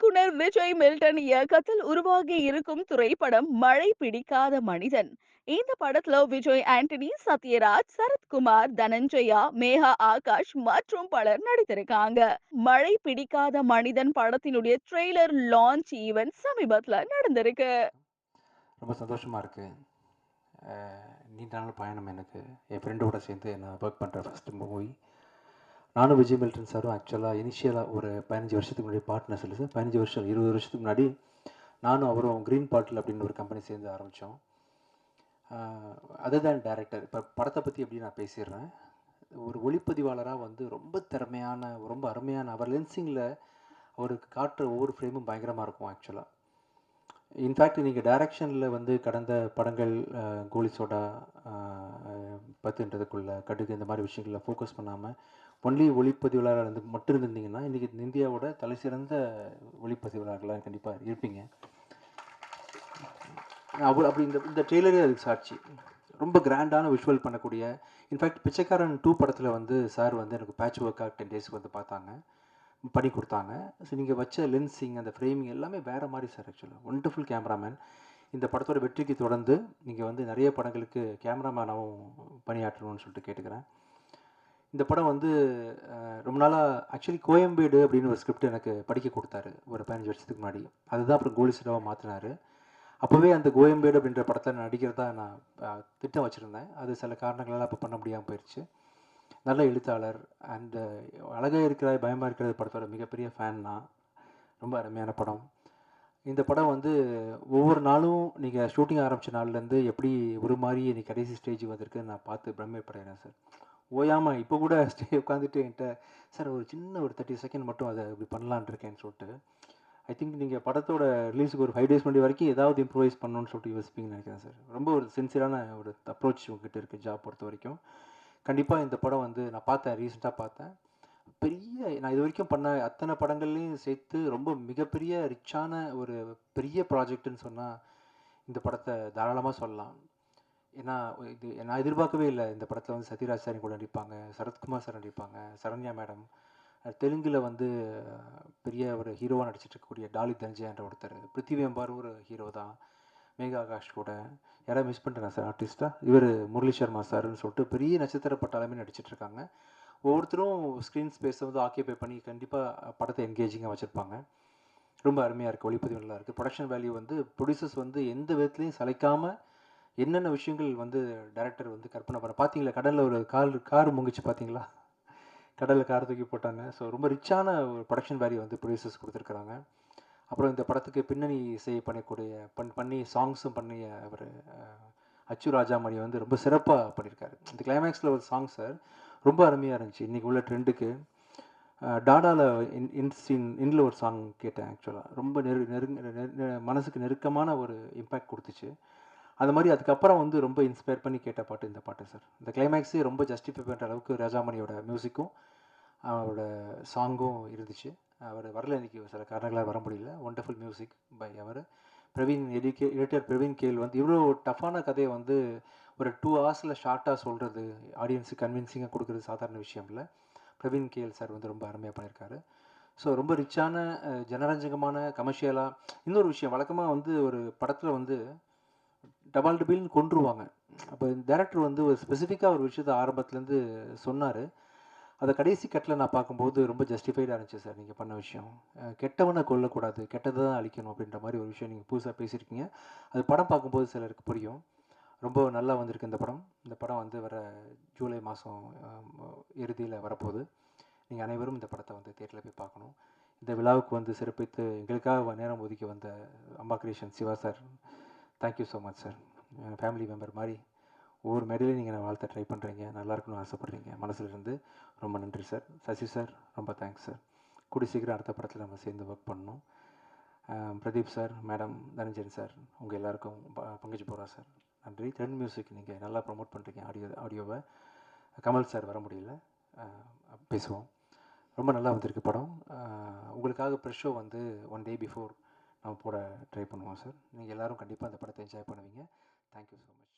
இயக்குனர் விஜய் மில்டன் இயக்கத்தில் உருவாகி இருக்கும் திரைப்படம் மழை பிடிக்காத மனிதன் இந்த படத்துல விஜய் ஆண்டனி சத்யராஜ் சரத்குமார் தனஞ்சயா மேகா ஆகாஷ் மற்றும் பலர் நடித்திருக்காங்க. மழை பிடிக்காத மனிதன் படத்தினுடைய ட்ரெய்லர் லான்ச் ஈவென்ட் சமீபத்துல நடந்திருக்கு. ரொம்ப சந்தோஷமா இருக்கு. நீண்ட நாள் பயணம் எனக்கு. என் ஃப்ரெண்டோட சேர்ந்து நான் ஒர்க் பண்ணுற ஃபஸ்ட்டு மூவி நானும் விஜய் மில்டன் சாரும் ஆக்சுவலாக இனிஷியலாக ஒரு பதினஞ்சு வருஷத்துக்கு முன்னாடி பார்ட்னர்ஸ் இல்லை சார் பதினஞ்சு வருஷம் இருபது வருஷத்துக்கு முன்னாடி நானும் அவரும் க்ரீன் பாட்டில் அப்படின்னு ஒரு கம்பெனி சேர்ந்து ஆரம்பித்தோம் அதுதான் தான் டேரக்டர் இப்போ படத்தை பற்றி எப்படி நான் பேசிடுறேன்? ஒரு ஒளிப்பதிவாளராக வந்து ரொம்ப திறமையான ரொம்ப அருமையான அவர் லென்சிங்கில் அவருக்கு காட்டுற ஒவ்வொரு ஃப்ரேமும் பயங்கரமாக இருக்கும் ஆக்சுவலாக இன்ஃபேக்ட் நீங்கள் டைரக்ஷனில் வந்து கடந்த படங்கள் அஹ், கோலி சோடா பத்துன்றதுக்குள்ள கடுகு இந்த மாதிரி விஷயங்களில் ஃபோக்கஸ் பண்ணாமல் ஒன்லி ஒளிப்பதிவாளராக இருந்து மட்டும் இருந்திருந்தீங்கன்னா இன்றைக்கி இந்தியாவோட தலை சிறந்த ஒளிப்பதிவாளர்களாக கண்டிப்பாக இருப்பீங்க. அவ்வளோ அப்படி இந்த இந்த ட்ரெய்லரே அதுக்கு சாட்சி. ரொம்ப கிராண்டான விஷுவல் பண்ணக்கூடிய இன்ஃபேக்ட் பிச்சைக்காரன் டூ படத்தில் வந்து சார் வந்து எனக்கு பேட்ச் ஒர்க்காக டென் டேஸ்க்கு வந்து பார்த்தாங்க. பண்ணி கொடுத்தாங்க. ஸோ நீங்கள் வச்ச லென்சிங் அந்த ஃப்ரேமிங் எல்லாமே வேறு மாதிரி சார் ஆக்சுவலாக ஒண்டர்ஃபுல் கேமராமேன் இந்த படத்தோட வெற்றிக்கு தொடர்ந்து நீங்கள் வந்து நிறைய படங்களுக்கு கேமராமேனாகவும் பணியாற்றணும்னு சொல்லிட்டு கேட்டுக்கிறேன். இந்த படம் வந்து ரொம்ப நாளாக ஆக்சுவலி கோயம்பேடு அப்படின்னு ஒரு ஸ்கிரிப்ட் எனக்கு படிக்க கொடுத்தாரு. ஒரு பதினஞ்சு வருஷத்துக்கு முன்னாடி. அதுதான் அப்புறம் கோலி சிடாவாக மாற்றினாரு அப்போவே அந்த கோயம்பேடு அப்படின்ற படத்தில் நடிக்கிறதா நான் திட்டம் வச்சுருந்தேன். அது சில காரணங்களால் அப்போ பண்ண முடியாமல் போயிடுச்சு நல்ல எழுத்தாளர் அண்டு அழகாக இருக்கிற பயமாக இருக்கிற படத்தோட மிகப்பெரிய ஃபேன் நான். ரொம்ப அருமையான படம். இந்த படம் வந்து ஒவ்வொரு நாளும் நீங்கள் ஷூட்டிங் ஆரம்பித்த நாள்லேருந்து எப்படி ஒரு மாதிரி இன்னைக்கு கடைசி ஸ்டேஜ் வந்திருக்குன்னு நான் பார்த்து பிரமிப்படுறேன் சார். ஓயாமல் இப்போ கூட ஸ்டே உட்காந்துட்டு என்கிட்ட சார் ஒரு சின்ன ஒரு தேர்ட்டி செகண்ட் மட்டும் அதை இப்படி பண்ணலான் இருக்கேன்னு சொல்லிட்டு ஐ திங்க் நீங்கள் படத்தோட ரிலீஸுக்கு ஒரு ஃபைவ் டேஸ் முன்னாடி வரைக்கும் ஏதாவது இம்ப்ரூவைஸ் பண்ணணும்னு சொல்லிட்டு யோசிப்பீங்கன்னு நினைக்கிறேன் சார் ரொம்ப ஒரு சின்சியரான ஒரு அப்ரோச் உங்ககிட்ட இருக்குது ஜாப் பொறுத்த வரைக்கும். கண்டிப்பாக இந்த படம் வந்து நான் பார்த்தேன் ரீசெண்டாக பார்த்தேன். பெரிய நான் இது வரைக்கும் பண்ண அத்தனை படங்கள்லையும் சேர்த்து ரொம்ப மிகப்பெரிய ரிச்சான ஒரு பெரிய ப்ராஜெக்ட்னு சொன்னால் இந்த படத்தை தாராளமாக சொல்லலாம். ஏன்னா இது நான் எதிர்பார்க்கவே இல்லை. இந்த படத்தில் வந்து சத்யராஜ் சார் கூட நடிப்பாங்க சரத்குமார் சார் நடிப்பாங்க சரண்யா மேடம். தெலுங்கில் வந்து பெரிய ஒரு ஹீரோவாக நடிச்சிட்டு இருக்கக்கூடிய டாலி தஞ்சயன்ற ஒருத்தர். பிருத்திவி அம்பார் ஒரு ஹீரோ தான். மேகா ஆகாஷ் கூட. யாராவது மிஸ் பண்ணிட்டேன் சார் ஆர்டிஸ்ட்டாக இவர் முரளி சர்மா சார்னு சொல்லிட்டு பெரிய நட்சத்திர பட்டாலுமே நடிச்சிட்டு இருக்காங்க ஒவ்வொருத்தரும் ஸ்க்ரீன் ஸ்பேஸை வந்து ஆக்கியபை பண்ணி கண்டிப்பாக படத்தை என்கேஜிங்காக வச்சுருப்பாங்க. ரொம்ப அருமையாக இருக்குது ஒளிப்பதிவு நல்லா இருக்குது ப்ரொடக்ஷன் வேல்யூ வந்து ப்ரொடியூசர்ஸ் வந்து எந்த விதத்துலையும் சளைக்காமல் என்னென்ன விஷயங்கள் வந்து டேரக்டர் வந்து கற்பனை பண்ண பார்த்தீங்களா கடலில் ஒரு கார் கார் முங்கிச்சு பார்த்தீங்களா கடலில் கார் தூக்கி போட்டாங்க. ஸோ ரொம்ப ரிச்சான ஒரு ப்ரொடக்ஷன் வேல்யூ வந்து ப்ரொடியூசர்ஸ் கொடுத்துருக்குறாங்க. அப்புறம் இந்த படத்துக்கு பின்னணி இசை பண்ணக்கூடிய பண் பண்ணி சாங்ஸும் பண்ணி அவர் அச்சு ராஜாமணி வந்து ரொம்ப சிறப்பாக பண்ணியிருக்காரு. இந்த கிளைமேக்ஸில் ஒரு சாங் சார் ரொம்ப அருமையாக இருந்துச்சு. இன்றைக்கி உள்ள ட்ரெண்டுக்கு டாடாவில் இன் இன்ஸ்டின் இன்ல ஒரு சாங் கேட்டேன் ஆக்சுவலாக ரொம்ப நெரு நெருங்க மனசுக்கு நெருக்கமான ஒரு இம்பேக்ட் கொடுத்துச்சு. அது மாதிரி அதுக்கப்புறம் வந்து ரொம்ப இன்ஸ்பயர் பண்ணி கேட்ட பாட்டு இந்த பாட்டு சார் இந்த கிளைமேக்ஸே ரொம்ப ஜஸ்டிஃபை பண்ணுற அளவுக்கு ராஜாமணியோட மியூசிக்கும் அவரோட சாங்கும் இருந்துச்சு. அவர் வரல இன்னைக்கு சில காரணங்களால் வர முடியல. ஒண்டர்ஃபுல் மியூசிக் பை அவர். பிரவீன் எடிக்கே எடிட்டர் பிரவீன் கேல் வந்து இவ்வளோ டஃப்பான கதையை வந்து ஒரு டூ ஹவர்ஸில் ஷார்ட்டாக சொல்கிறது ஆடியன்ஸுக்கு கன்வின்சிங்காக கொடுக்குறது சாதாரண விஷயம் இல்லை. பிரவீன் கேல் சார் வந்து ரொம்ப அருமையாக பண்ணியிருக்காரு ஸோ ரொம்ப ரிச்சான ஜனரஞ்சகமான கமர்ஷியலாக இன்னொரு விஷயம் வழக்கமாக வந்து ஒரு படத்தில் வந்து டபால் டபிள்னு கொன்றுவாங்க. அப்போ டேரக்டர் வந்து ஒரு ஸ்பெசிஃபிக்காக ஒரு விஷயத்த ஆரம்பத்துலேருந்து சொன்னார். அதை கடைசி கட்டில் நான் பார்க்கும்போது ரொம்ப ஜஸ்டிஃபைடாக இருந்துச்சு சார் நீங்கள் பண்ண விஷயம். கெட்டவனை கொல்லக்கூடாது கெட்டதை தான் அழிக்கணும் அப்படின்ற மாதிரி ஒரு விஷயம் நீங்கள் புதுசாக பேசியிருக்கீங்க. அது படம் பார்க்கும்போது சிலருக்கு புரியும். ரொம்ப நல்லா வந்திருக்கு இந்த படம். இந்த படம் வந்து வர ஜூலை மாதம் இறுதியில் வரப்போகுது. நீங்கள் அனைவரும் இந்த படத்தை வந்து தேட்டரில் போய் பார்க்கணும். இந்த விழாவுக்கு வந்து சிறப்பித்து எங்களுக்காக நேரம் ஒதுக்கி வந்த அம்மா creation Siva sir thank you so much sir family member மாதிரி ஒவ்வொரு மேடையிலையும் நீங்கள் நான் வாழ்த்த ட்ரை பண்ணுறீங்க நல்லா இருக்கணும்னு ஆசைப்பட்றீங்க. மனசுலேருந்து ரொம்ப நன்றி சார் சசி சார் ரொம்ப தேங்க்ஸ் சார் கூடி சீக்கிரம் அடுத்த படத்தில் நம்ம சேர்ந்து ஒர்க் பண்ணணும். Pradeep sir madam Dhananjan sir உங்கள் எல்லாருக்கும் ப- பங்கஜ் சார் நன்றி. ட்ரெண்ட் மியூசிக் நீங்கள் நல்லா ப்ரொமோட் பண்ணுறீங்க ஆடியோ ஆடியோவை கமல் சார் வர முடியல. பேசுவோம். ரொம்ப நல்லா வந்திருக்கு படம். உங்களுக்காக ப்ரெஷ் ஷோ வந்து ஒன் டே பிஃபோர் நம்ம போட ட்ரை பண்ணுவோம் சார் நீங்கள் எல்லோரும் கண்டிப்பாக அந்த படத்தை என்ஜாய் பண்ணுவீங்க. Thank you so much